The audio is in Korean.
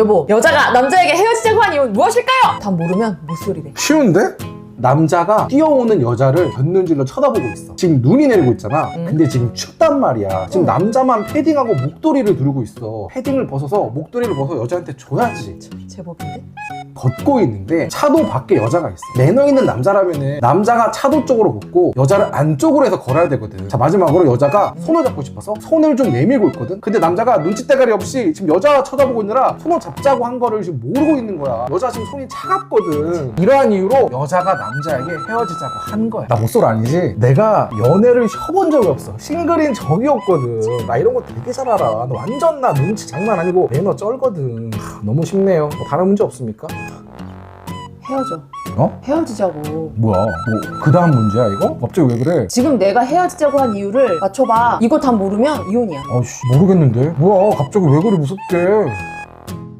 여보, 여자가 남자에게 헤어지자고 한 이유는 무엇일까요? 답 모르면 못소리래. 쉬운데? 남자가 뛰어오는 여자를 곁눈질로 쳐다보고 있어. 지금 눈이 내리고 있잖아. 응. 근데 지금 춥단 말이야. 지금 응. 남자만 패딩하고 목도리를 두르고 있어. 패딩을 벗어서 목도리를 벗어 여자한테 줘야지. 제법인데? 걷고 있는데 차도 밖에 여자가 있어. 매너 있는 남자라면은 남자가 차도 쪽으로 걷고 여자를 안쪽으로 해서 걸어야 되거든. 자 마지막으로 여자가 손을 잡고 싶어서 손을 좀 내밀고 있거든. 근데 남자가 눈치대가리 없이 지금 여자 쳐다보고 있느라 손을 잡자고 한 거를 지금 모르고 있는 거야. 여자 지금 손이 차갑거든. 이러한 이유로 여자가 남자에게 헤어지자고 한 거야. 나 못쏠 아니지? 내가 연애를 해본 적이 없어. 싱글인 적이 없거든. 나 이런 거 되게 잘 알아. 나 완전 나 눈치 장난 아니고 매너 쩔거든. 하, 너무 쉽네요. 뭐 다른 문제 없습니까? 헤어져. 어? 헤어지자고. 뭐야? 뭐 그 다음 문제야 이거? 갑자기 왜 그래? 지금 내가 헤어지자고 한 이유를 맞춰봐. 이거 답 모르면 이혼이야. 아씨 모르겠는데 뭐야 갑자기 왜 그래 무섭게